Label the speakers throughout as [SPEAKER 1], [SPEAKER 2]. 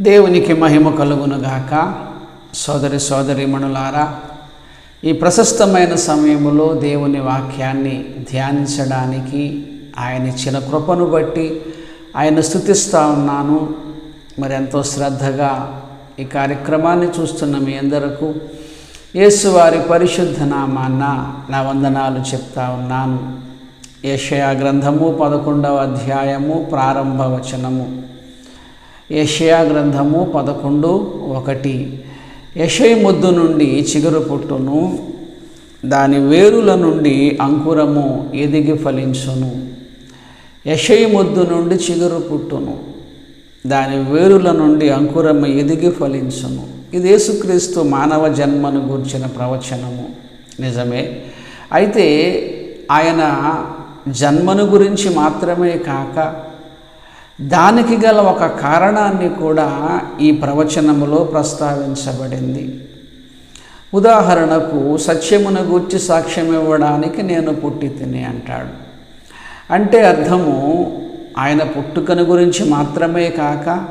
[SPEAKER 1] దేవునికి మహిమ కలుగునుగాక. సోదరి సోదరిమణులారా ఈ ప్రశస్తమైన సమయంలో దేవుని వాక్యాన్ని ధ్యానించడానికి ఆయన ఇచ్చిన కృపను బట్టి ఆయన స్థుతిస్తూ ఉన్నాను. మరి ఎంతో శ్రద్ధగా ఈ కార్యక్రమాన్ని చూస్తున్న మీ అందరకు యేసువారి పరిశుద్ధ నామాన్న నా వందనాలు చెప్తా ఉన్నాను. యేషయా గ్రంథము పదకొండవ అధ్యాయము ప్రారంభ వచనము. యషయా గ్రంథము పదకొండు ఒకటి. యషయ ముద్దు నుండి చిగురు పుట్టును దాని వేరుల నుండి అంకురము ఎదిగి ఫలించును. యషయ ముద్దు నుండి చిగురు పుట్టును దాని వేరుల నుండి అంకురము ఎదిగి ఫలించును. ఇది యేసుక్రీస్తు మానవ జన్మను గూర్చిన ప్రవచనము. నిజమే. అయితే ఆయన జన్మను గురించి మాత్రమే కాక దానికి గల ఒక కారణాన్ని కూడా ఈ ప్రవచనములో ప్రస్తావించబడింది. ఉదాహరణకు సత్యమును గూర్చి సాక్ష్యం ఇవ్వడానికి నేను పుట్టి తిని అంటాడు. అంటే అర్థము ఆయన పుట్టుకను గురించి మాత్రమే కాక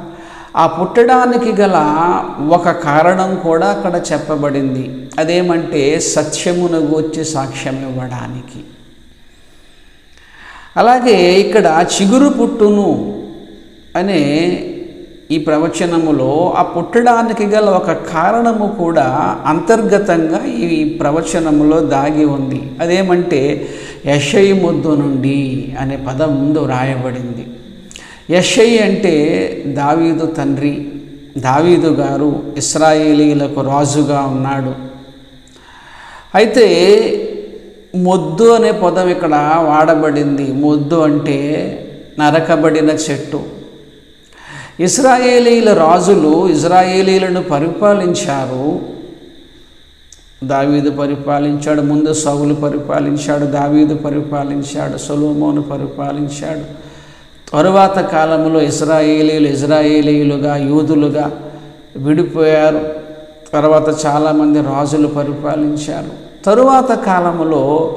[SPEAKER 1] ఆ పుట్టడానికి గల ఒక కారణం కూడా అక్కడ చెప్పబడింది. అదేమంటే సత్యమును గూర్చి సాక్ష్యం ఇవ్వడానికి. అలాగే ఇక్కడ చిగురు పుట్టును అనే ఈ ప్రవచనములో ఆ పుట్టడానికి గల ఒక కారణము కూడా అంతర్గతంగా ఈ ప్రవచనములో దాగి ఉంది. అదేమంటే యషయి ముద్దు నుండి అనే పదం ముందు రాయబడింది. యషయి అంటే దావీదు తండ్రి. దావీదు గారు ఇస్రాయేలీలకు రాజుగా ఉన్నాడు. అయితే మొద్దు అనే పదం ఇక్కడ వాడబడింది. మొద్దు అంటే నరకబడిన చెట్టు. ఇస్రాయేలీల రాజులు ఇజ్రాయేలీలను పరిపాలించారు. దావీదు పరిపాలించాడు ముందు సౌలు పరిపాలించాడు దావీదు పరిపాలించాడు సొలోమోను పరిపాలించాడు. తరువాత కాలంలో ఇజ్రాయేలీలు ఇజ్రాయేలీలుగా యూదులుగా విడిపోయారు. తర్వాత చాలామంది రాజులు పరిపాలించారు. తరువాత కాలంలో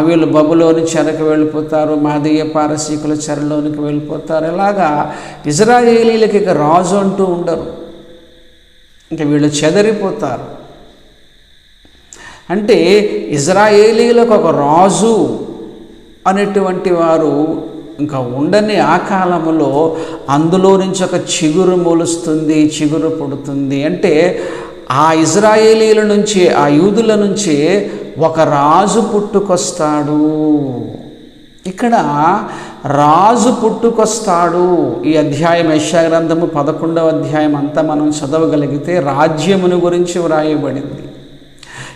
[SPEAKER 1] వీళ్ళు బబులోని చెరకు వెళ్ళిపోతారు మాదీయ పారసీకుల చెరలోనికి వెళ్ళిపోతారు. ఇలాగా ఇజ్రాయేలీలకి ఇక రాజు అంటూ ఉండరు. ఇంకా వీళ్ళు చెదరిపోతారు. అంటే ఇజ్రాయేలీలకు ఒక రాజు అనేటువంటి వారు ఇంకా ఉండని ఆ కాలంలో అందులో నుంచి ఒక చిగురు మొలుస్తుంది చిగురు పుడుతుంది. అంటే ఆ ఇజ్రాయేలీల నుంచి ఆ యూదుల నుంచి ఒక రాజు పుట్టుకొస్తాడు. ఇక్కడ రాజు పుట్టుకొస్తాడు. ఈ అధ్యాయం యశాగ్రంథము పదకొండవ అధ్యాయం అంతా మనం చదవగలిగితే రాజ్యమును గురించి వ్రాయబడింది.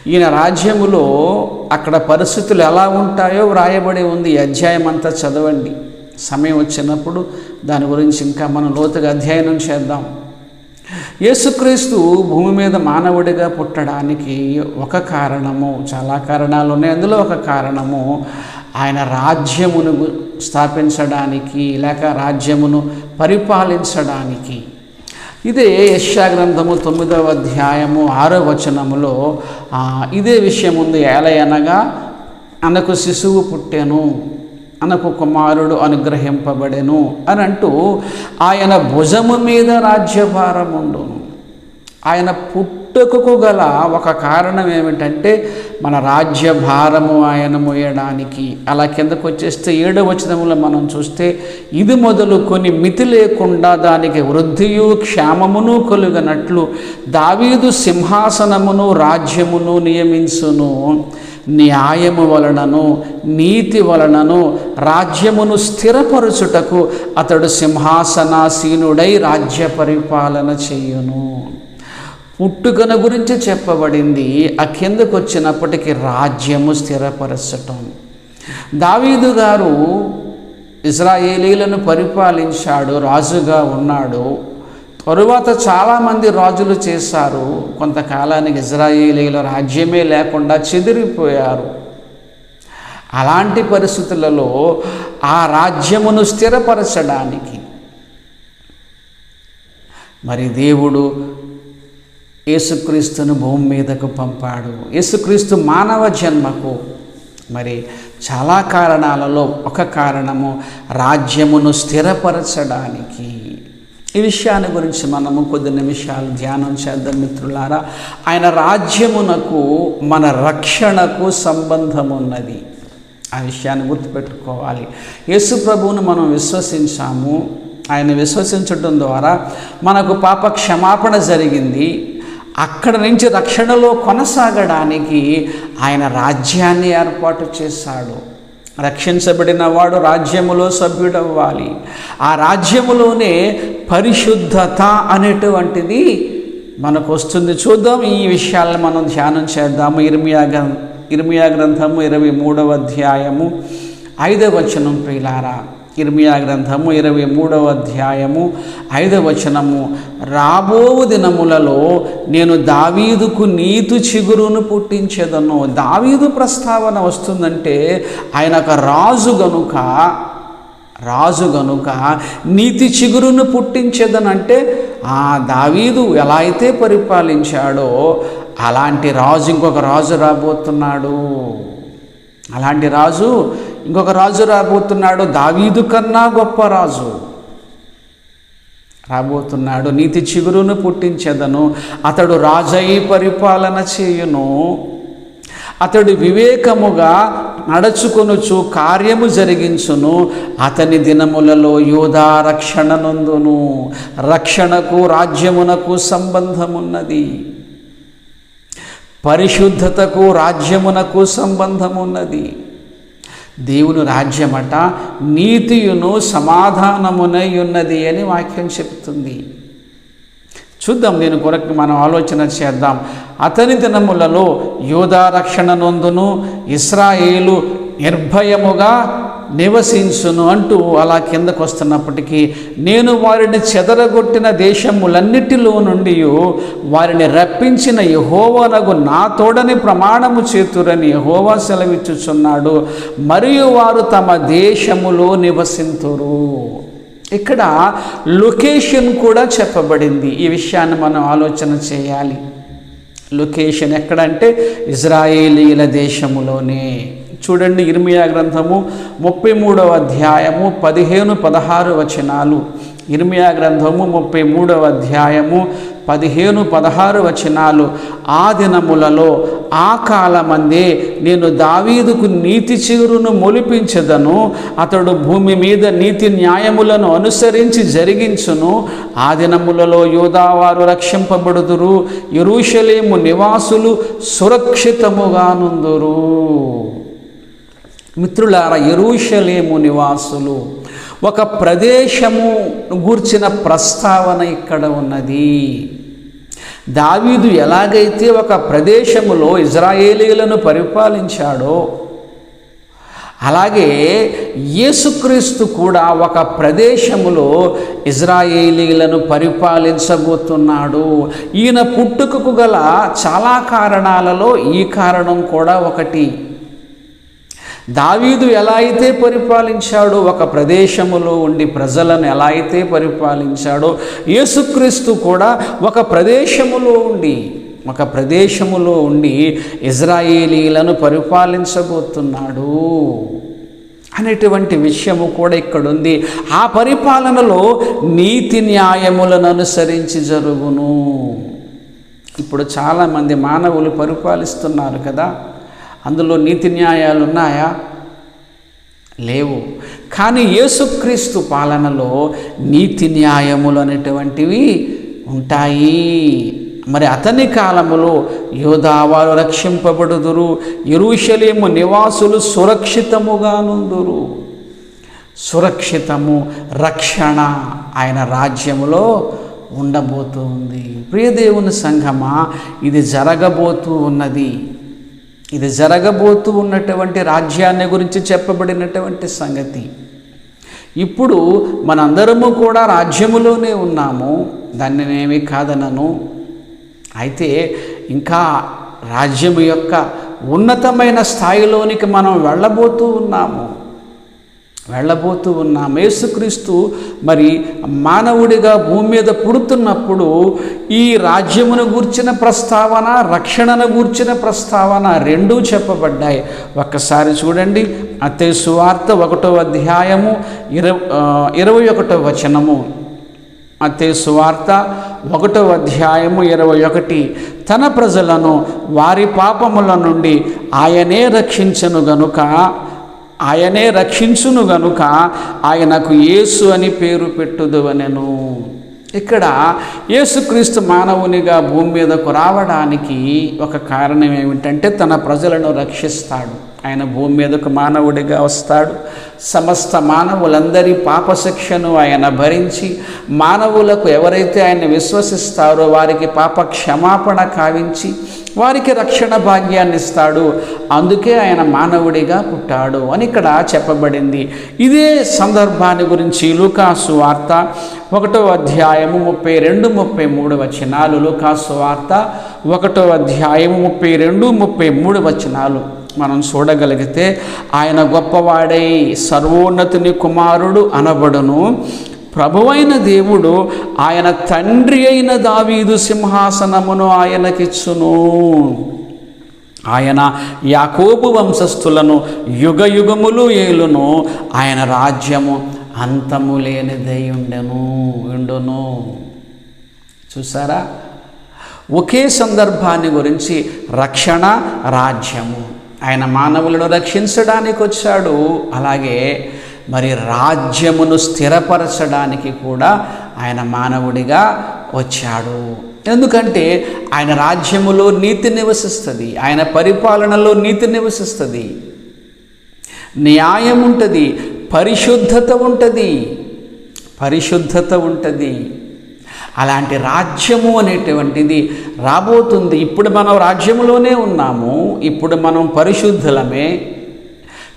[SPEAKER 1] ఈయన రాజ్యములో అక్కడ పరిస్థితులు ఎలా ఉంటాయో వ్రాయబడి ఉంది. ఈ అధ్యాయం అంతా చదవండి. సమయం వచ్చినప్పుడు దాని గురించి ఇంకా మనం లోతుగా అధ్యయనం చేద్దాం. యేసుక్రీస్తు భూమి మీద మానవుడిగా పుట్టడానికి ఒక కారణము చాలా కారణాలు ఉన్నాయి. అందులో ఒక కారణము ఆయన రాజ్యమును స్థాపించడానికి లేక రాజ్యమును పరిపాలించడానికి. ఇదే యశ్యా గ్రంథము తొమ్మిదవ అధ్యాయము ఆరో వచనములో ఇదే విషయం ఉంది ఏలయనగా అనకు శిశువు పుట్టెను. అనకు కుమారుడు అనుగ్రహింపబడెను అని అంటూ ఆయన భుజము మీద రాజ్యభారముండును ఆయన పుట్టుకకు గల ఒక కారణం ఏమిటంటే మన రాజ్యభారము ఆయన మోయడానికి అలా కిందకు వచ్చేస్తే ఏడవ మనం చూస్తే ఇది మొదలుకొని మితి లేకుండా దానికి వృద్ధియు క్షేమమును కలుగనట్లు దావీదు సింహాసనమును రాజ్యమును నియమించును. న్యాయము వలనను నీతి వలనను రాజ్యమును స్థిరపరుచుటకు అతడు సింహాసనాసీనుడై రాజ్య పరిపాలన చేయును. పుట్టుకన గురించి చెప్పబడింది. ఆ కిందకు వచ్చినప్పటికీ రాజ్యము స్థిరపరచటం. దావీదు గారు ఇజ్రాయేలీలను పరిపాలించాడు రాజుగా ఉన్నాడు. తరువాత చాలామంది రాజులు చేశారు. కొంతకాలానికి ఇజ్రాయేలీల రాజ్యమే లేకుండా చెదిరిపోయారు. అలాంటి పరిస్థితులలో ఆ రాజ్యమును స్థిరపరచడానికి మరి దేవుడు యేసుక్రీస్తును భూమి మీదకు పంపాడు. యేసుక్రీస్తు మానవ జన్మకు మరి చాలా కారణాలలో ఒక కారణము రాజ్యమును స్థిరపరచడానికి. ఈ విషయాన్ని గురించి మనము కొద్ది నిమిషాలు ధ్యానం చేద్దాం మిత్రులారా. ఆయన రాజ్యమునకు మన రక్షణకు సంబంధం ఉన్నది ఆ విషయాన్ని గుర్తుపెట్టుకోవాలి. యేసు ప్రభువును మనం విశ్వసించాము. ఆయన విశ్వసించడం ద్వారా మనకు పాప క్షమాపణ జరిగింది. అక్కడ నుంచి రక్షణలో కొనసాగడానికి ఆయన రాజ్యాన్ని ఏర్పాటు చేశాడు. రక్షించబడిన వాడు రాజ్యములో సభ్యుడవ్వాలి. ఆ రాజ్యములోనే పరిశుద్ధత అనేటువంటిది మనకు వస్తుంది చూద్దాం ఈ విషయాలను మనం ధ్యానం చేద్దాము. ఇర్మియా గ్రం ఇర్మియా గ్రంథము ఇరవై మూడవ అధ్యాయము ఐదవ వచనం ప్రియులారా. ఇర్మియా గ్రంథము ఇరవై మూడవ అధ్యాయము ఐదవ వచనము. రాబో దినములలో నేను దావీదుకు నీతు చిగురును పుట్టించేదను. దావీదు ప్రస్తావన వస్తుందంటే ఆయన ఒక రాజు గనుక రాజు గనుక నీతి చిగురును పుట్టించేదనంటే ఆ దావీదు ఎలా అయితే పరిపాలించాడో అలాంటి రాజు ఇంకొక రాజు రాబోతున్నాడు. అలాంటి రాజు ఇంకొక రాజు రాబోతున్నాడు. దావీదు కన్నా గొప్ప రాజు. రాబోతున్నాడు. నీతి చిగురును పుట్టించెదను. అతడు రాజై పరిపాలన చేయును. అతడు వివేకముగా నడుచుకొనుచు కార్యము జరిగించును. అతని దినములలో యోధా రక్షణ నందును. రక్షణకు రాజ్యమునకు సంబంధమున్నది. పరిశుద్ధతకు రాజ్యమునకు సంబంధమున్నది. దేవుని రాజ్యమట నీతియును సమాధానమునై ఉన్నది అని వాక్యం చెప్తుంది. చూద్దాం దీని కొరకు మనం ఆలోచన చేద్దాం. అతని దినములలో యోధా రక్షణ నొందును ఇస్రాయేలు నిర్భయముగా నివసించును అంటూ అలా కిందకు వస్తున్నప్పటికీ నేను వారిని చెదరగొట్టిన దేశములన్నిటిలో నుండి వారిని రప్పించిన యహోవనగు నా తోడని ప్రమాణము చేతురని యహోవా సెలవిచ్చుచున్నాడు. మరియు వారు తమ దేశములో నివసింతురు. ఇక్కడ లొకేషన్ కూడా చెప్పబడింది. ఈ విషయాన్ని మనం ఆలోచన చేయాలి. లొకేషన్ ఎక్కడంటే ఇజ్రాయేలీల దేశములోనే. చూడండి ఇర్మియా గ్రంథము ముప్పై మూడవ అధ్యాయము పదిహేను పదహారు వచనాలు. ఇర్మియా గ్రంథము ముప్పై మూడవ అధ్యాయము పదిహేను పదహారు వచనాలు. ఆ దినములలో ఆ కాలమందే నేను దావీదుకు నీతి చిగురును మొలిపించదను. అతడు భూమి మీద నీతి న్యాయములను అనుసరించి జరిగించును. ఆ దినములలో యోధావారు రక్షింపబడుదురు. ఎరుషలేము నివాసులు సురక్షితముగానుందురు. మిత్రులార ఎరుషలేము నివాసులు ఒక ప్రదేశము గూర్చిన ప్రస్తావన ఇక్కడ ఉన్నది. దావీదు ఎలాగైతే ఒక ప్రదేశములో ఇజ్రాయేలీలను పరిపాలించాడో అలాగే యేసుక్రీస్తు కూడా ఒక ప్రదేశములో ఇజ్రాయేలీలను పరిపాలించబోతున్నాడు. ఈయన పుట్టుకకు గల చాలా కారణాలలో ఈ కారణం కూడా ఒకటి. దావీదు ఎలా అయితే పరిపాలించాడో ఒక ప్రదేశములో ఉండి ప్రజలను ఎలా అయితే పరిపాలించాడో యేసుక్రీస్తు కూడా ఒక ప్రదేశములో ఉండి ఒక ప్రదేశములో ఉండి ఇజ్రాయేలీలను పరిపాలించబోతున్నాడు అనేటువంటి విషయము కూడా ఇక్కడ ఉంది ఆ పరిపాలనలో నీతి న్యాయములను అనుసరించి జరుగును. ఇప్పుడు చాలామంది మానవులు పరిపాలిస్తున్నారు కదా. అందులో నీతి న్యాయాలు ఉన్నాయా? లేవు. కానీ యేసుక్రీస్తు పాలనలో నీతి న్యాయములు అనేటువంటివి ఉంటాయి. మరి అతని కాలములో యోధావారు రక్షింపబడుదురు ఎరుషలేము నివాసులు సురక్షితముగా నుందురు. సురక్షితము రక్షణ ఆయన రాజ్యములో ఉండబోతూ ఉంది ప్రియదేవుని సంఘమా ఇది జరగబోతూ ఉన్నది. ఇది జరగబోతూ ఉన్నటువంటి రాజ్యాన్ని గురించి చెప్పబడినటువంటి సంగతి. ఇప్పుడు మనందరము కూడా రాజ్యములోనే ఉన్నాము దాన్ని నేనేమి కాదనను. అయితే ఇంకా రాజ్యము యొక్క ఉన్నతమైన స్థాయిలోనికి మనం వెళ్ళబోతూ ఉన్నాము. వెళ్ళబోతూ ఉన్నాం. యేసుక్రీస్తు మరి మానవుడిగా భూమి మీద పుడుతున్నప్పుడు ఈ రాజ్యమును గూర్చిన ప్రస్తావన రక్షణను గూర్చిన ప్రస్తావన రెండూ చెప్పబడ్డాయి. ఒక్కసారి చూడండి. అతే సువార్త ఒకటో అధ్యాయము ఇరవై ఇరవై ఒకటో వచనము. అతే సువార్త ఒకటో అధ్యాయము ఇరవై ఒకటి. తన ప్రజలను వారి పాపముల నుండి ఆయనే రక్షించను గనుక ఆయనే రక్షించును గనుక ఆయనకు యేసు అని పేరు పెట్టుదువనెను. ఇక్కడ యేసుక్రీస్తు మానవునిగా భూమి మీదకు రావడానికి ఒక కారణం ఏమిటంటే తన ప్రజలను రక్షిస్తాడు. ఆయన భూమి మీదకు మానవుడిగా వస్తాడు. సమస్త మానవులందరి పాపశిక్షను ఆయన భరించి మానవులకు ఎవరైతే ఆయన విశ్వసిస్తారో వారికి పాప క్షమాపణ కావించి వారికి రక్షణ భాగ్యాన్ని ఇస్తాడు అందుకే ఆయన మానవుడిగా పుట్టాడు అని ఇక్కడ చెప్పబడింది. ఇదే సందర్భాన్ని గురించి లూకాసు వార్త ఒకటో అధ్యాయము ముప్పై రెండు ముప్పై మూడు వచనాలు. లూకాసు వార్త ఒకటో అధ్యాయము ముప్పై రెండు ముప్పై మూడు వచనాలు. మనం చూడగలిగితే ఆయన గొప్పవాడై సర్వోన్నతుని కుమారుడు అనబడును. ప్రభువైన దేవుడు ఆయన తండ్రి అయిన దావీదు సింహాసనమును ఆయనకిచ్చును. ఆయన యాకోబు వంశస్థులను యుగ యుగములు ఏలును. ఆయన రాజ్యము అంతము లేనిదై ఉండెను ఉండును. చూసారా? ఒకే సందర్భాన్ని గురించి రక్షణ రాజ్యము. ఆయన మానవులను రక్షించడానికి వచ్చాడు అలాగే మరి రాజ్యమును స్థిరపరచడానికి కూడా ఆయన మానవుడిగా వచ్చాడు. ఎందుకంటే ఆయన రాజ్యములో నీతి నివసిస్తుంది ఆయన పరిపాలనలో నీతి నివసిస్తుంది. న్యాయం ఉంటుంది పరిశుద్ధత ఉంటుంది పరిశుద్ధత ఉంటుంది. అలాంటి రాజ్యము అనేటువంటిది రాబోతుంది. ఇప్పుడు మనం రాజ్యములోనే ఉన్నాము ఇప్పుడు మనం పరిశుద్ధులమే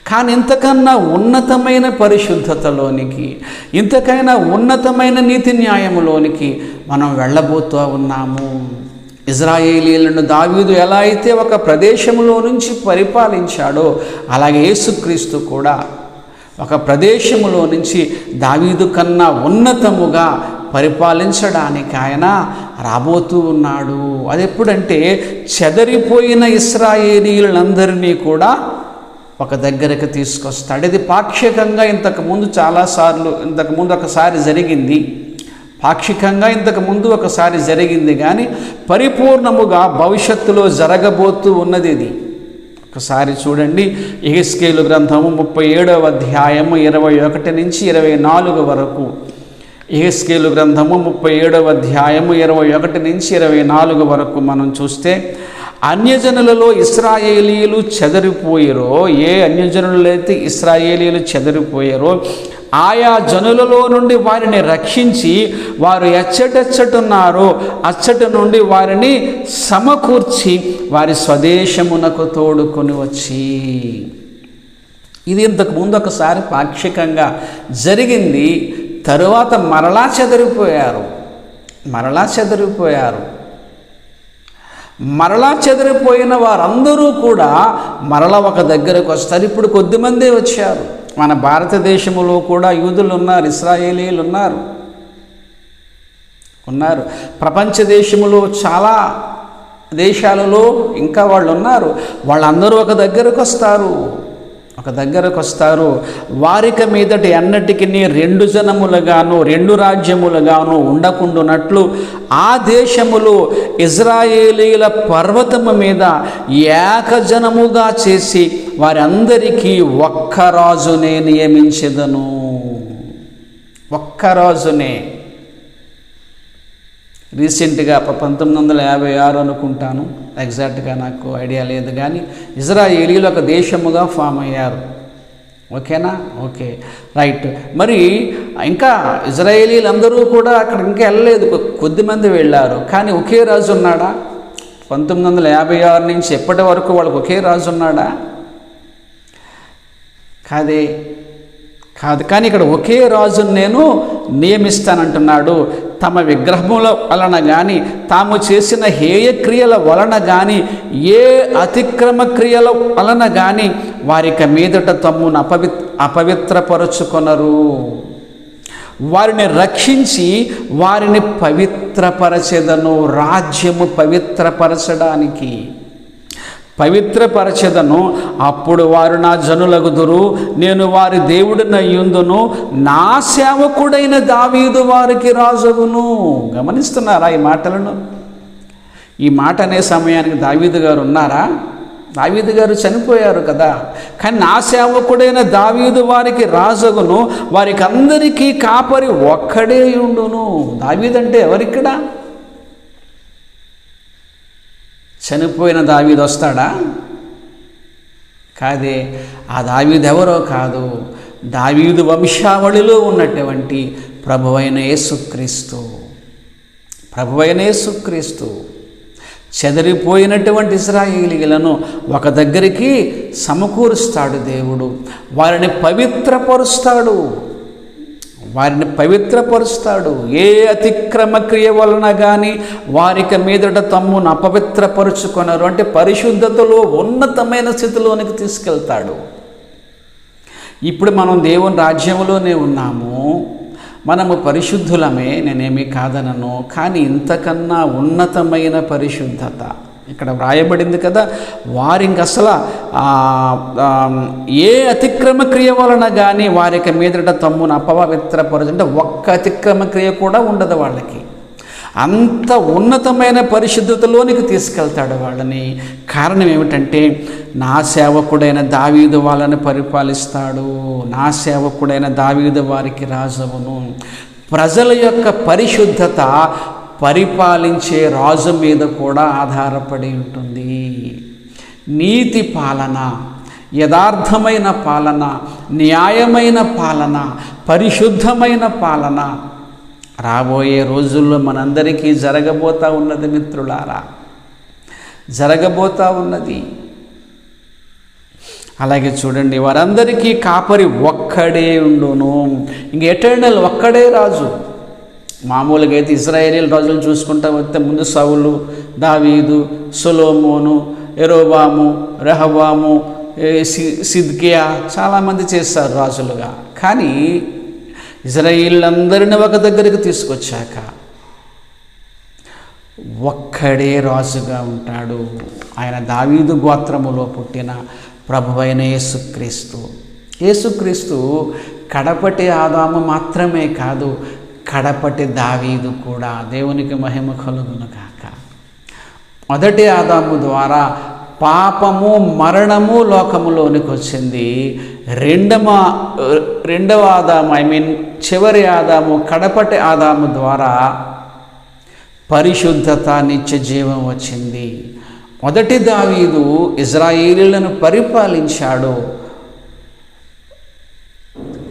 [SPEAKER 1] కానీ ఇంతకన్నా ఉన్నతమైన పరిశుద్ధతలోనికి ఇంతకైనా ఉన్నతమైన నీతి న్యాయములోనికి మనం వెళ్ళబోతూ ఉన్నాము. ఇజ్రాయేలీలను దావీదు ఎలా అయితే ఒక ప్రదేశంలో నుంచి పరిపాలించాడో అలాగే యేసుక్రీస్తు కూడా ఒక ప్రదేశములో నుంచి దావీదు కన్నా ఉన్నతముగా పరిపాలించడానికి ఆయన రాబోతూ ఉన్నాడు. అది ఎప్పుడంటే చెదరిపోయిన ఇస్రాయేలీలందరినీ కూడా ఒక దగ్గరకు తీసుకొస్తాడు. ఇది పాక్షికంగా ఇంతకుముందు చాలాసార్లు ఇంతకుముందు ఒకసారి జరిగింది. పాక్షికంగా ఇంతకు ముందు ఒకసారి జరిగింది కానీ పరిపూర్ణముగా భవిష్యత్తులో జరగబోతూ ఉన్నది ఇది. ఒకసారి చూడండి ఎహెస్కేలు గ్రంథము ముప్పై ఏడవ అధ్యాయము ఇరవై ఒకటి నుంచి ఇరవై నాలుగు వరకు. ఎహెస్కేలు గ్రంథము ముప్పై ఏడవ అధ్యాయము ఇరవై ఒకటి నుంచి ఇరవై నాలుగు వరకు మనం చూస్తే అన్యజనులలో ఇస్రాయేలీలు చెదరిపోయారో? ఏ అన్యజనులైతే ఇస్రాయేలీలు చెదరిపోయారో? ఆయా జనులలో నుండి వారిని రక్షించి వారు ఎచ్చటెచ్చటున్నారో అచ్చట నుండి వారిని సమకూర్చి వారి స్వదేశమునకు తోడుకొని వచ్చి. ఇది ఇంతకు ముందు ఒకసారి పాక్షికంగా జరిగింది. తరువాత మరలా చెదిరిపోయారు. మరలా చెదిరిపోయారు. మరలా చెదిరిపోయిన వారందరూ కూడా మరల ఒక దగ్గరకు వస్తారు. ఇప్పుడు కొద్దిమందే వచ్చారు. మన భారతదేశంలో కూడా యూదులు ఉన్నారు ఇస్రాయేలీలు ఉన్నారు. ఉన్నారు. ప్రపంచ దేశములో చాలా దేశాలలో ఇంకా వాళ్ళు ఉన్నారు. వాళ్ళందరూ ఒక దగ్గరకు వస్తారు. ఒక దగ్గరకు వస్తారు. వారిక మీదటి అన్నటికి రెండు జనములుగాను రెండు రాజ్యములుగాను ఉండకుండునట్లు ఆ దేశములో ఇజ్రాయేలీల పర్వతము మీద ఏకజనముగా చేసి వారందరికీ ఒక్క రాజునే నియమించదను. ఒక్క రాజునే. రీసెంట్గా పంతొమ్మిది వందల యాభై ఆరు అనుకుంటాను. ఎగ్జాక్ట్గా నాకు ఐడియా లేదు కానీ ఇజ్రాయేలీలు ఒక దేశముగా ఫామ్ అయ్యారు. ఓకేనా? ఓకే. రైట్. మరి ఇంకా ఇజ్రాయేలీలు అందరూ కూడా అక్కడ ఇంకా వెళ్ళలేదు. కొద్దిమంది వెళ్ళారు. కానీ ఒకే రాజు ఉన్నాడా? పంతొమ్మిది వందల యాభై ఆరు నుంచి ఎప్పటి వరకు వాళ్ళకి ఒకే రాజు ఉన్నాడా? కాదే. కాదు. కానీ ఇక్కడ ఒకే రాజును నేను నియమిస్తానంటున్నాడు. తమ విగ్రహముల వలన కానీ తాము చేసిన హేయ క్రియల వలన కానీ ఏ అతిక్రమ క్రియల వలన కానీ వారిక మీదట తమ్మును అపవి అపవిత్రపరచుకొనరు. వారిని రక్షించి వారిని పవిత్రపరచెదను రాజ్యము పవిత్రపరచడానికి. పవిత్రపరచెదను. అప్పుడు వారు నా జనులగుదురు నేను వారి దేవుడినయ్యుందును నా సేవకుడైన దావీదు వారికి రాజగును గమనిస్తున్నారా ఈ మాటలను? ఈ మాట అనే సమయానికి దావీదు గారు ఉన్నారా? దావీదు గారు చనిపోయారు కదా. కానీ నా సేవకుడైన దావీదు వారికి రాజగును వారికి అందరికీ కాపరి ఒక్కడే ఉండును. దావీదంటే ఎవరిక్కడ? చనిపోయిన దావీదు వస్తాడా? కాదే ఆ దావీదు ఎవరో కాదు. దావీదు వంశావళిలో ఉన్నటువంటి ప్రభువైన యేసుక్రీస్తు. ప్రభువైన యేసుక్రీస్తు. చెదరిపోయినటువంటి ఇస్రాయేలీలను ఒక దగ్గరికి సమకూరుస్తాడు దేవుడు. వారిని పవిత్రపరుస్తాడు. వారిని పవిత్రపరుస్తాడు. ఏ అతిక్రమ క్రియ వలన కానీ వారికి మీదట తమ్మును అపవిత్రపరుచుకొనరు. అంటే పరిశుద్ధతలో ఉన్నతమైన స్థితిలోనికి తీసుకెళ్తాడు. ఇప్పుడు మనం దేవుని రాజ్యంలోనే ఉన్నాము. మనము పరిశుద్ధులమే నేనేమి కాదనను. కానీ ఇంతకన్నా ఉన్నతమైన పరిశుద్ధత. ఇక్కడ వ్రాయబడింది కదా వారి అసలు ఏ అతిక్రమ క్రియ వలన కానీ వారికి మీదట తమ్మును అపవిత్రపరచు అంటే ఒక్క అతిక్రమ క్రియ కూడా ఉండదు వాళ్ళకి. అంత ఉన్నతమైన పరిశుద్ధతలోనికి తీసుకెళ్తాడు వాళ్ళని. కారణం ఏమిటంటే నా సేవకుడైన దావీదు వాళ్ళని పరిపాలిస్తాడు. నా సేవకుడైన దావీదు వారికి రాజవును. ప్రజల యొక్క పరిశుద్ధత పరిపాలించే రాజు మీద కూడా ఆధారపడి ఉంటుంది. నీతి పాలన యథార్థమైన పాలన న్యాయమైన పాలన పరిశుద్ధమైన పాలన రాబోయే రోజుల్లో మనందరికీ జరగబోతా ఉన్నది మిత్రులారా. జరగబోతా ఉన్నది. అలాగే చూడండి వారందరికీ కాపరి ఒక్కడే ఉండును. ఇంక ఎటర్నల్ ఒక్కడే రాజు. మామూలుగా అయితే ఇజ్రాయేలీల రాజులు చూసుకుంటా వస్తే ముందు సౌలు దావీదు సొలోమోను ఎరోబాము రెహబాము సి- సిద్కియా చాలామంది చేస్తారు రాజులుగా. కానీ ఇజ్రాయిలందరిని ఒక దగ్గరికి తీసుకొచ్చాక ఒక్కడే రాజుగా ఉంటాడు. ఆయన దావీదు గోత్రములో పుట్టిన ప్రభువైన యేసుక్రీస్తు. యేసుక్రీస్తు కడపటి ఆదాము మాత్రమే కాదు కడపటి దావీదు కూడా దేవునికి మహిమ కలుగును కాక మొదటి ఆదాము ద్వారా పాపము మరణము లోకములోనికి వచ్చింది. రెండవ రెండవ ఆదాము ఐ మీన్ చివరి ఆదాము కడపటి ఆదాము ద్వారా పరిశుద్ధత నిత్య జీవం వచ్చింది. మొదటి దావీదు ఇజ్రాయేలీలను పరిపాలించాడు.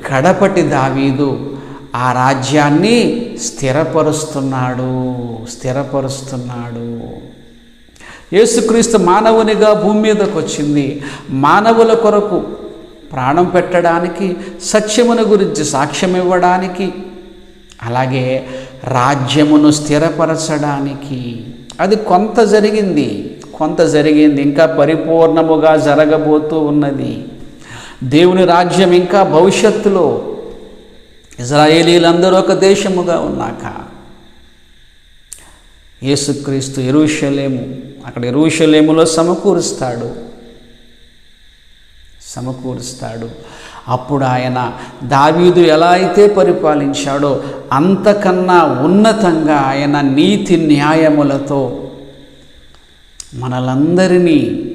[SPEAKER 1] కడపటి దావీదు ఆ రాజ్యాన్ని స్థిరపరుస్తున్నాడు స్థిరపరుస్తున్నాడు. యేసుక్రీస్తు మానవునిగా భూమి మీదకు వచ్చింది మానవుల కొరకు ప్రాణం పెట్టడానికి సత్యమును గురించి సాక్ష్యం ఇవ్వడానికి అలాగే రాజ్యమును స్థిరపరచడానికి. అది కొంత జరిగింది. కొంత జరిగింది. ఇంకా పరిపూర్ణముగా జరగబోతూ ఉన్నది. దేవుని రాజ్యం ఇంకా భవిష్యత్తులో ఇజ్రాయేలీలందరూ ఒక దేశముగా ఉన్నాక యేసుక్రీస్తు ఎరుషలేము అక్కడ ఎరుషలేములో సమకూరుస్తాడు. సమకూరుస్తాడు. అప్పుడు ఆయన దావీదు ఎలా అయితే పరిపాలించాడో అంతకన్నా ఉన్నతంగా ఆయన నీతి న్యాయములతో మనలందరినీ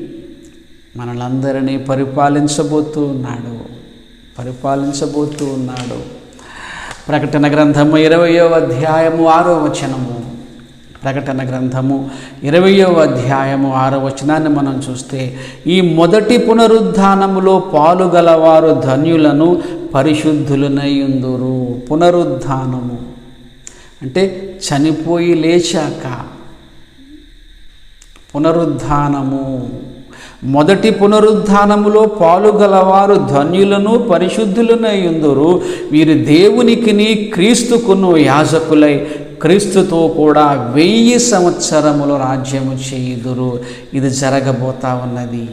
[SPEAKER 1] మనలందరినీ పరిపాలించబోతూ ఉన్నాడు. పరిపాలించబోతూ ఉన్నాడు. ప్రకటన గ్రంథము ఇరవయో అధ్యాయము ఆరో వచనము. ప్రకటన గ్రంథము ఇరవయో అధ్యాయము ఆరో వచనాన్ని మనం చూస్తే ఈ మొదటి పునరుద్ధానములో పాలుగలవారు ధన్యులను పరిశుద్ధులనయుందురు. పునరుద్ధానము అంటే చనిపోయి లేచాక. పునరుద్ధానము. మొదటి పునరుద్ధానములో పాలుగలవారు ధన్యులను పరిశుద్ధులనయుందురు వీరు దేవునికిని క్రీస్తుకును యాజకులై క్రీస్తుతో కూడా వెయ్యి సంవత్సరములు రాజ్యము చేయుదురు. ఇది జరగబోతా ఉన్నది.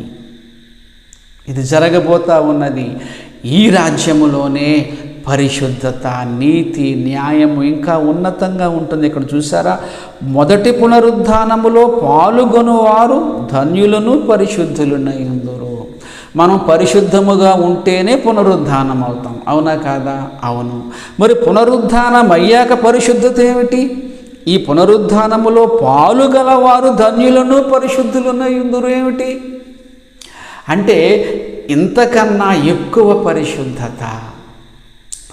[SPEAKER 1] ఇది జరగబోతా ఉన్నది. ఈ రాజ్యములోనే పరిశుద్ధత నీతి న్యాయము ఇంకా ఉన్నతంగా ఉంటుంది. ఇక్కడ చూసారా? మొదటి పునరుద్ధానములో పాల్గొనువారు ధన్యులను పరిశుద్ధులునయుందురు. మనం పరిశుద్ధముగా ఉంటేనే పునరుద్ధానం అవుతాం అవునా కాదా? అవును. మరి పునరుద్ధానం అయ్యాక పరిశుద్ధత ఏమిటి? ఈ పునరుద్ధానములో పాలుగలవారు ధన్యులను పరిశుద్ధులునయుందురు ఏమిటి? అంటే ఇంతకన్నా ఎక్కువ పరిశుద్ధత.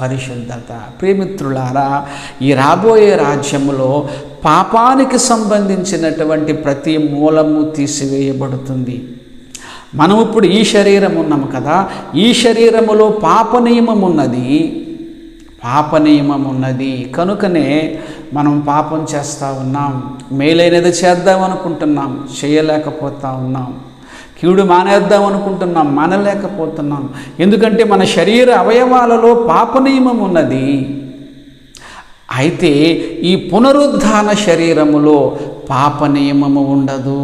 [SPEAKER 1] పరిశుద్ధత. ప్రేమిత్రులారా ఈ రాబోయే రాజ్యములో పాపానికి సంబంధించినటువంటి ప్రతి మూలము తీసివేయబడుతుంది. మనం ఇప్పుడు ఈ శరీరం ఉన్నాము కదా ఈ శరీరములో పాప నియమం ఉన్నది. పాప నియమం ఉన్నది. కనుకనే మనం పాపం చేస్తూ ఉన్నాం మేలైనది చేద్దాం అనుకుంటున్నాం చేయలేకపోతా ఉన్నాం. కీడు మానేద్దాం అనుకుంటున్నాం మానలేకపోతున్నాం. ఎందుకంటే మన శరీర అవయవాలలో పాప నియమం ఉన్నది. అయితే ఈ పునరుద్ధాన శరీరములో పాప నియమము ఉండదు.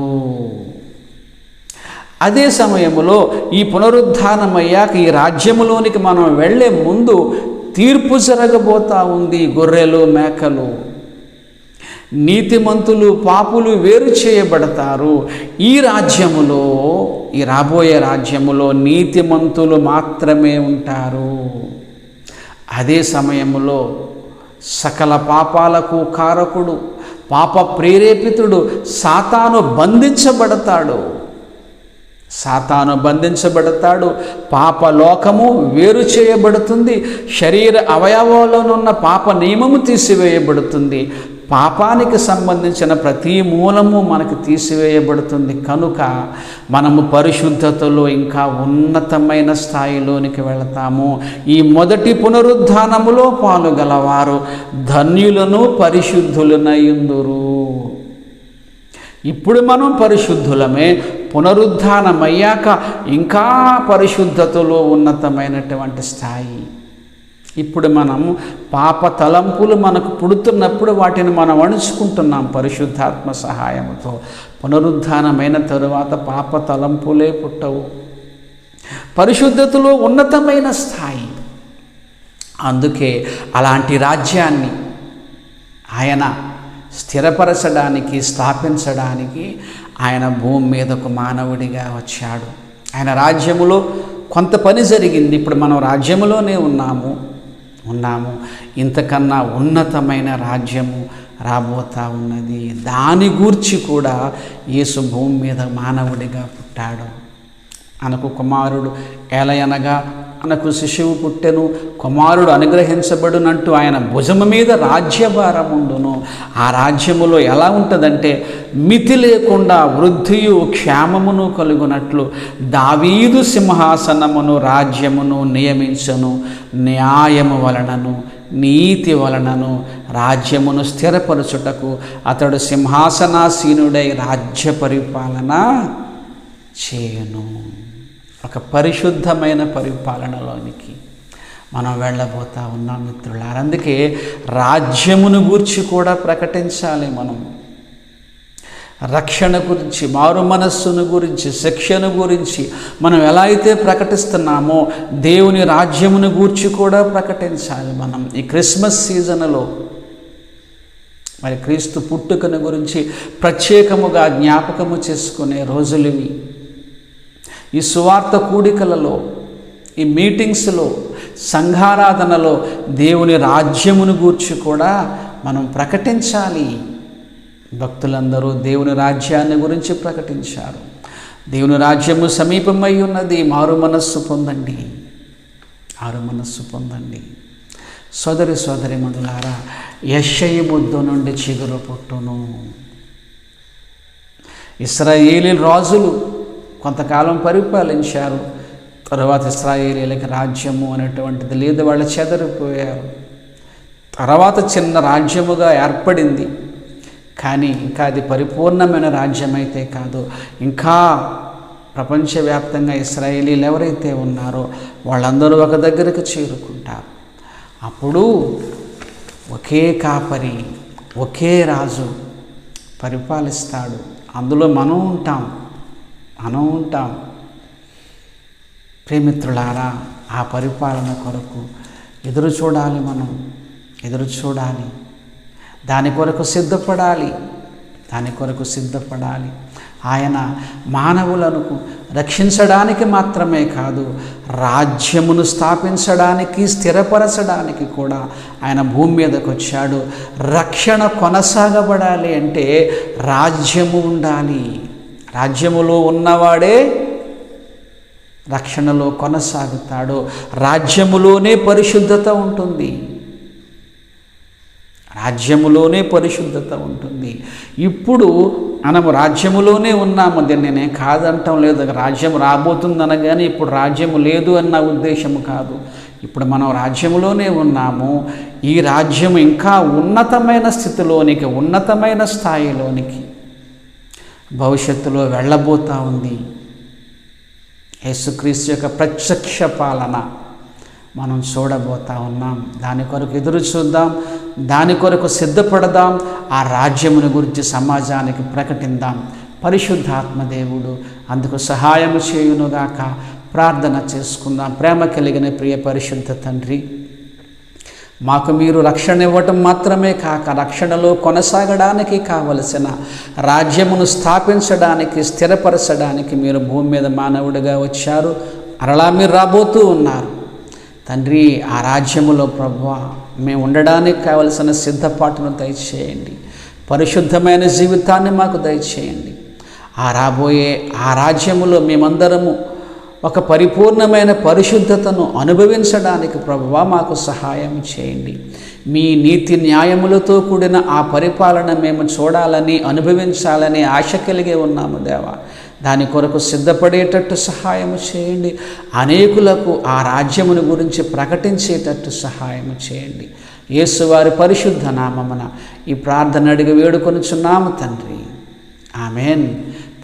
[SPEAKER 1] అదే సమయంలో ఈ పునరుద్ధానమయ్యాక ఈ రాజ్యములోనికి మనం వెళ్ళే ముందు తీర్పు జరగబోతా ఉంది గొర్రెలు మేకలు. నీతిమంతులు పాపులు వేరు చేయబడతారు. ఈ రాజ్యములో ఈ రాబోయే రాజ్యములో నీతిమంతులు మాత్రమే ఉంటారు. అదే సమయంలో సకల పాపాలకు కారకుడు పాప ప్రేరేపితుడు సాతాను బంధించబడతాడు. సాతాను బంధించబడతాడు పాపలోకము వేరు చేయబడుతుంది శరీర అవయవాల్లోనున్న పాప నియమము తీసివేయబడుతుంది పాపానికి సంబంధించిన ప్రతి మూలము మనకు తీసివేయబడుతుంది. కనుక మనము పరిశుద్ధతలో ఇంకా ఉన్నతమైన స్థాయిలోనికి వెళతాము. ఈ మొదటి పునరుద్ధానములో పాలుగలవారు ధన్యులను పరిశుద్ధులనయుందురు. ఇప్పుడు మనం పరిశుద్ధులమే పునరుద్ధానమయ్యాక ఇంకా పరిశుద్ధతలో ఉన్నతమైనటువంటి స్థాయి. ఇప్పుడు మనం పాప తలంపులు మనకు పుడుతున్నప్పుడు వాటిని మనం అణుచుకుంటున్నాం పరిశుద్ధాత్మ సహాయంతో పునరుద్ధానమైన తరువాత పాప తలంపులే పుట్టవు. పరిశుద్ధతలో ఉన్నతమైన స్థాయి. అందుకే అలాంటి రాజ్యాన్ని ఆయన స్థిరపరచడానికి స్థాపించడానికి ఆయన భూమి మీద ఒక మానవుడిగా వచ్చాడు. ఆయన రాజ్యములో కొంత పని జరిగింది. ఇప్పుడు మనం రాజ్యములోనే ఉన్నాము. ఉన్నాము. ఇంతకన్నా ఉన్నతమైన రాజ్యము రాబోతా ఉన్నది. దాని గూర్చి కూడా యేసు భూమి మీద మానవుడిగా పుట్టాడు. అనకు కుమారుడు ఎలయనగా మనకు శిశువు పుట్టెను కుమారుడు అనుగ్రహించబడునంటూ ఆయన భుజము మీద రాజ్యభారం ఉండును. ఆ రాజ్యములో ఎలా ఉంటుందంటే మితి లేకుండా వృద్ధియు క్షేమమును కలుగునట్లు దావీదు సింహాసనమును రాజ్యమును నియమించను. న్యాయము వలనను నీతి వలనను రాజ్యమును స్థిరపరచుటకు అతడు సింహాసనాసీనుడై రాజ్య పరిపాలన చేయను. ఒక పరిశుద్ధమైన పరిపాలనలోనికి మనం వెళ్ళబోతా ఉన్నాం మిత్రులారు. అందుకే రాజ్యమును గూర్చి కూడా ప్రకటించాలి మనం. రక్షణ గురించి మారు మనస్సును గురించి శిక్షను గురించి మనం ఎలా అయితే ప్రకటిస్తున్నామో దేవుని రాజ్యమును గూర్చి కూడా ప్రకటించాలి మనం. ఈ క్రిస్మస్ సీజన్లో మరి క్రీస్తు పుట్టుకను గురించి ప్రత్యేకముగా జ్ఞాపకము చేసుకునే రోజులు ఇవి ఈ సువార్త కూడికలలో ఈ మీటింగ్స్లో సంఘారాధనలో దేవుని రాజ్యమును గూర్చి కూడా మనం ప్రకటించాలి. భక్తులందరూ దేవుని రాజ్యాన్ని గురించి ప్రకటించారు. దేవుని రాజ్యము సమీపమై ఉన్నది మారు మనస్సు పొందండి. ఆరు మనస్సు పొందండి. సోదరి సోదరి మనులారా యశయ ముద్దు నుండి చిగురు పుట్టును. ఇస్రాయేలీ రాజులు కొంతకాలం పరిపాలించారు. తర్వాత ఇస్రాయేలీలకి రాజ్యము అనేటువంటిది లేదు. వాళ్ళు చెదరిపోయారు. తర్వాత చిన్న రాజ్యముగా ఏర్పడింది. కానీ ఇంకా అది పరిపూర్ణమైన రాజ్యం అయితే కాదు. ఇంకా ప్రపంచవ్యాప్తంగా ఇస్రాయేలీలు ఎవరైతే ఉన్నారో వాళ్ళందరూ ఒక దగ్గరకు చేరుకుంటారు. అప్పుడు ఒకే కాపరి ఒకే రాజు పరిపాలిస్తాడు. అందులో మనం ఉంటాం. మనం ఉంటాం ప్రేమిత్రులారా ఆ పరిపాలన కొరకు ఎదురు చూడాలి మనం ఎదురు చూడాలి. దాని కొరకు సిద్ధపడాలి దాని కొరకు సిద్ధపడాలి. ఆయన మానవులను రక్షించడానికి మాత్రమే కాదు రాజ్యమును స్థాపించడానికి స్థిరపరచడానికి కూడా ఆయన భూమి మీదకి వచ్చాడు. రక్షణ కొనసాగబడాలి అంటే రాజ్యము ఉండాలి. రాజ్యములో ఉన్నవాడే రక్షణలో కొనసాగుతాడు. రాజ్యములోనే పరిశుద్ధత ఉంటుంది. రాజ్యములోనే పరిశుద్ధత ఉంటుంది. ఇప్పుడు మనము రాజ్యములోనే ఉన్నాము. దీన్ని నేను కాదంటం లేదు. రాజ్యం రాబోతుందనగానే ఇప్పుడు రాజ్యము లేదు అన్న ఉద్దేశము కాదు. ఇప్పుడు మనం రాజ్యములోనే ఉన్నాము. ఈ రాజ్యం ఇంకా ఉన్నతమైన స్థితిలోనికి ఉన్నతమైన స్థాయిలోనికి భవిష్యత్తులో వెళ్ళబోతా ఉంది. యేసుక్రీస్తు యొక్క ప్రత్యక్ష పాలన మనం చూడబోతా ఉన్నాం. దాని కొరకు ఎదురు చూద్దాం. దాని కొరకు సిద్ధపడదాం. ఆ రాజ్యమును గురించి సమాజానికి ప్రకటిద్దాం. పరిశుద్ధాత్మదేవుడు అందుకు సహాయం చేయునుగాక ప్రార్థన చేసుకుందాం. ప్రేమ కలిగిన ప్రియ పరిశుద్ధ తండ్రి మాకు మీరు రక్షణ ఇవ్వటం మాత్రమే కాక రక్షణలో కొనసాగడానికి కావలసిన రాజ్యమును స్థాపించడానికి స్థిరపరచడానికి మీరు భూమి మీద మానవుడిగా వచ్చారు. అరలా మీరు రాబోతూ ఉన్నారు. తండ్రి ఆ రాజ్యములో ప్రభు మేము ఉండడానికి కావలసిన సిద్ధపాటును దయచేయండి. పరిశుద్ధమైన జీవితాన్ని మాకు దయచేయండి. ఆ రాబోయే ఆ రాజ్యములో మేమందరము ఒక పరిపూర్ణమైన పరిశుద్ధతను అనుభవించడానికి ప్రభువా మాకు సహాయం చేయండి. మీ నీతి న్యాయములతో కూడిన ఆ పరిపాలన మేము చూడాలని అనుభవించాలని ఆశ కలిగి ఉన్నాము దేవా. దాని కొరకు సిద్ధపడేటట్టు సహాయం చేయండి. అనేకులకు ఆ రాజ్యమును గురించి ప్రకటించేటట్టు సహాయం చేయండి. యేసువారి పరిశుద్ధ నామమున ఈ ప్రార్థన అడిగి వేడుకొనుచున్నాము తండ్రి. ఆమెన్.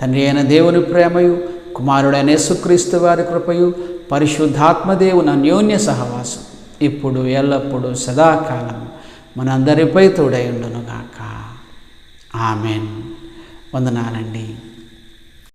[SPEAKER 1] తండ్రి అయిన దేవుని ప్రేమయు కుమారుడైన యేసుక్రీస్తు వారి కృపయు పరిశుద్ధాత్మదేవుని అన్యోన్య సహవాసం ఇప్పుడు ఎల్లప్పుడూ సదాకాలం మనందరిపై తోడై ఉండునుగాక. ఆమెన్. వందనాలండి.